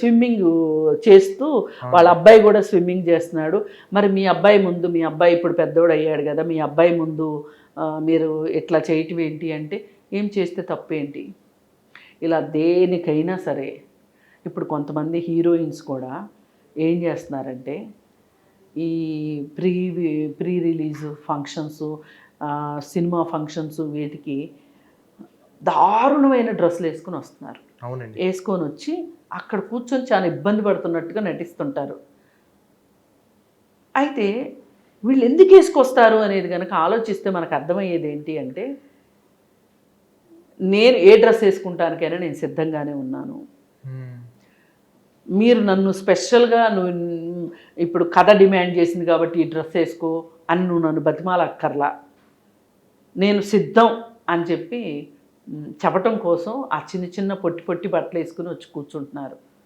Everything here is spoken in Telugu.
స్విమ్మింగ్ చేస్తూ వాళ్ళ అబ్బాయి కూడా స్విమ్మింగ్ చేస్తున్నాడు. మరి మీ అబ్బాయి ముందు మీ అబ్బాయి ఇప్పుడు పెద్దోడు అయ్యాడు కదా మీ అబ్బాయి ముందు మీరు ఇట్లా చేయటం ఏంటి అంటే ఏం చేస్తే తప్పేంటి ఇలా దేనికైనా సరే ఇప్పుడు కొంతమంది హీరోయిన్స్ కూడా ఏం చేస్తున్నారంటే ఈ pre pre release functions cinema functions వీటికి దారుణమైన డ్రెస్సులు వేసుకొని వస్తున్నారు. వేసుకొని వచ్చి అక్కడ కూర్చొని చాలా ఇబ్బంది పడుతున్నట్టుగా నటిస్తుంటారు. అయితే వీళ్ళు ఎందుకు వేసుకొస్తారు అనేది కనుక ఆలోచిస్తే మనకు అర్థమయ్యేది ఏంటి అంటే నేను ఏ డ్రెస్ వేసుకుంటానికైనా నేను సిద్ధంగానే ఉన్నాను. మీరు నన్ను స్పెషల్గా నువ్వు ఇప్పుడు కథ డిమాండ్ చేసింది కాబట్టి ఈ డ్రెస్ వేసుకో అని నువ్వు నన్ను బతిమాలక్కర్లా. నేను సిద్ధం అని చెప్పి చెప్పటం కోసం ఆ చిన్న చిన్న పొట్టి పొట్టి బట్టలు వేసుకుని వచ్చి కూర్చుంటున్నారు.